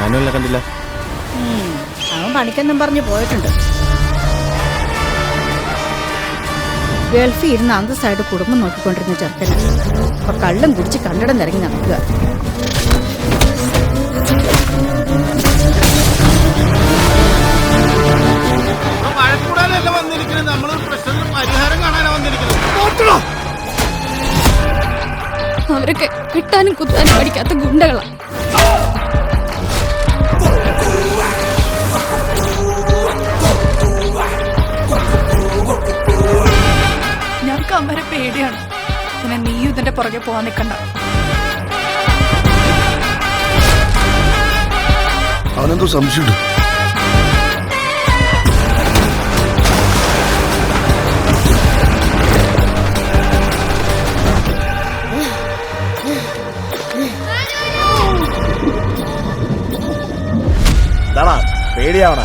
മാനുവലിനെ കണ്ടില്ല. അവൻ പണിക്കെന്നും പറഞ്ഞു പോയിട്ടുണ്ട്. ഗൾഫിൽ ഇരുന്ന് അന്തസ്സായിട്ട് കുടുംബം നോക്കിക്കൊണ്ടിരുന്ന ചെറുക്കന് അപ്പൊ കള്ളും കുടിച്ച് കണ്ടിടം നിറങ്ങി നടക്കുക. അവരൊക്കെ കിട്ടാനും കുത്താനും പഠിക്കാത്ത ഗുണ്ടകളാ. ഞങ്ങൾക്ക് വരെ പേടിയാണ്. പിന്നെ നീയും ഇതിന്റെ പുറകെ പോവാൻ നിൽക്കണ്ട അവനെന്തോ സംശയമുണ്ട്. പേടിയാവണ.